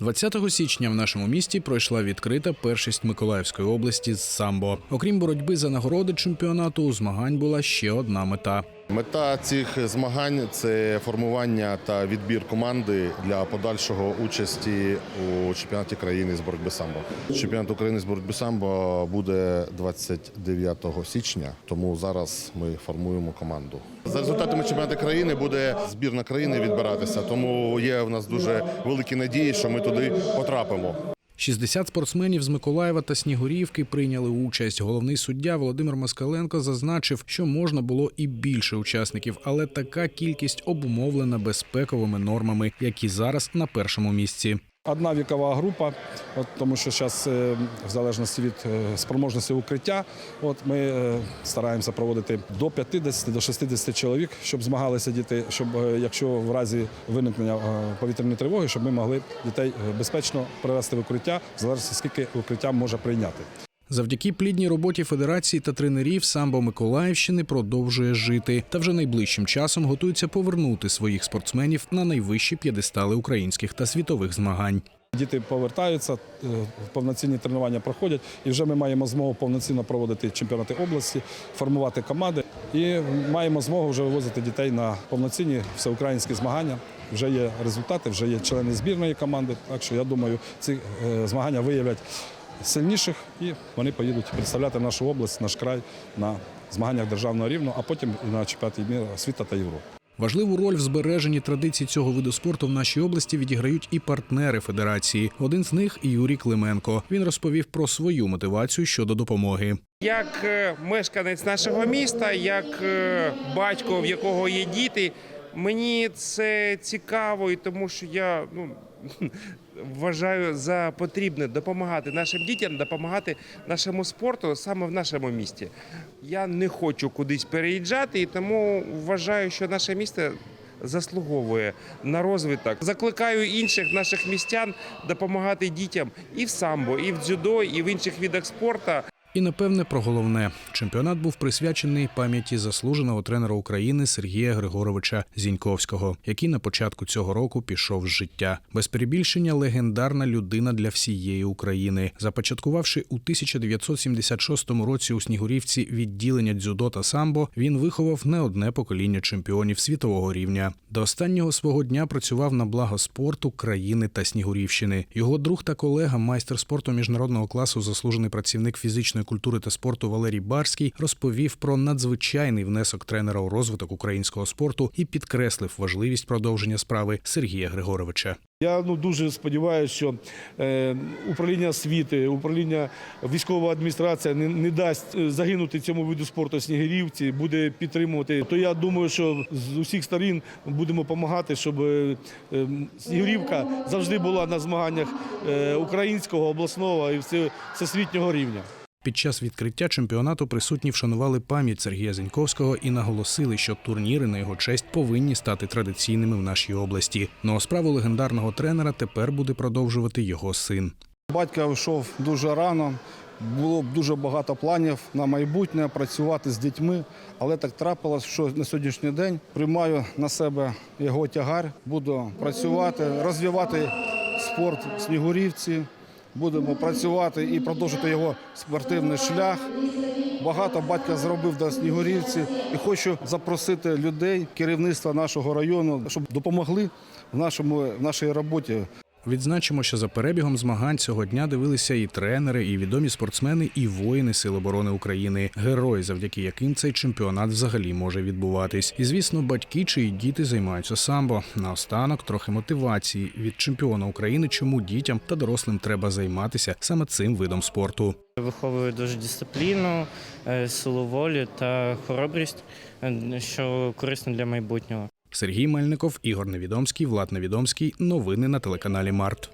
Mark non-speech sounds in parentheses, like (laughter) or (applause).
20 січня в нашому місті пройшла відкрита першість Миколаївської області з самбо. Окрім боротьби за нагороди чемпіонату, у змагань була ще одна мета. Мета цих змагань це формування та відбір команди для подальшого участі у чемпіонаті країни з боротьби самбо. Чемпіонат України з боротьби самбо буде 29 січня, тому зараз ми формуємо команду. За результатами чемпіонату країни буде збірна країни відбиратися, тому є в нас дуже великі надії, що ми туди потрапимо. 60 спортсменів з Миколаєва та Снігурівки прийняли участь. Головний суддя Володимир Москаленко зазначив, що можна було і більше учасників, але така кількість обумовлена безпековими нормами, які зараз на першому місці. Одна вікова група, от, тому що зараз, в залежності від е, спроможності укриття, от, ми е, стараємося проводити до 50 до 60 чоловік, щоб змагалися діти, щоб е, якщо в разі виникнення е, повітряної тривоги, щоб ми могли дітей е, безпечно привести в укриття, в залежності скільки укриття може прийняти. Завдяки плідній роботі федерації та тренерів самбо Миколаївщини продовжує жити та вже найближчим часом готується повернути своїх спортсменів на найвищі п'єдестали українських та світових змагань. Діти повертаються, е, повноцінні тренування проходять, і вже ми маємо змогу повноцінно проводити чемпіонати області, формувати команди і маємо змогу вже вивозити дітей на повноцінні всеукраїнські змагання. Вже є результати, вже є члени збірної команди. Так що я думаю, ці е, змагання виявлять сильніших і вони поїдуть представляти нашу область, наш край на змаганнях державного рівня, а потім і на чемпіонаті світа та Європи. Важливу роль в збереженні традицій цього виду спорту в нашій області відіграють і партнери федерації. Один з них Юрій Клименко. Він розповів про свою мотивацію щодо допомоги. Як е, мешканець нашого міста, як е, батько, в якого є діти, мені це цікаво, і тому що я ну, (laughs) вважаю за потрібне допомагати нашим дітям, допомагати нашому спорту саме в нашому місті. Я не хочу кудись переїжджати, і тому вважаю, що наше місто. Заслуговує на розвиток. Закликаю інших наших містян допомагати дітям і в самбо, і в дзюдо, і в інших видах спорту. І напевне про головне чемпіонат був присвячений пам'яті заслуженого тренера України Сергія Григоровича Зіньковського, який на початку цього року пішов з життя. Без перебільшення легендарна людина для всієї України, започаткувавши у 1976 році у Снігурівці відділення дзюдо та самбо, він виховав не одне покоління чемпіонів світового рівня. До останнього свого дня працював на благо спорту країни та Снігурівщини. Його друг та колега, майстер спорту міжнародного класу, заслужений працівник фізичної культури та спорту Валерій Барський, розповів про надзвичайний внесок тренера у розвиток українського спорту і підкреслив важливість продовження справи Сергія Григоровича. Я ну дуже сподіваюся, що е, управління освіти, управління військова адміністрація не, не дасть е, загинути цьому виду спорту Снігирівці, буде підтримувати. То я думаю, що з усіх сторін будемо допомагати, щоб е, е, Снігирівка завжди була на змаганнях е, українського, обласного і всесвітнього рівня. Під час відкриття чемпіонату присутні вшанували пам'ять Сергія Зіньковського і наголосили, що турніри на його честь повинні стати традиційними в нашій області. Ну а справу легендарного тренера тепер буде продовжувати його син. Батько йшов дуже рано. Було б дуже багато планів на майбутнє працювати з дітьми, але так трапилось, що на сьогоднішній день приймаю на себе його тягар, буду працювати, розвивати спорт в Снігурівці, будемо працювати і продовжити його спортивний шлях. Багато батька зробив до Снігурівці і хочу запросити людей, керівництва нашого району, щоб допомогли в нашому в нашій роботі. Відзначимо, що за перебігом змагань цього дня дивилися і тренери, і відомі спортсмени, і воїни Сил оборони України, герої, завдяки яким цей чемпіонат взагалі може відбуватись. І звісно, батьки чиї діти займаються самбо. Наостанок трохи мотивації від чемпіона України, чому дітям та дорослим треба займатися саме цим видом спорту. Виховує дуже дисципліну, е, силу волі та хоробрість, е, що корисно для майбутнього. Сергій Мельников, Ігор Невідомський, Влад Невідомський. Новини на телеканалі Март.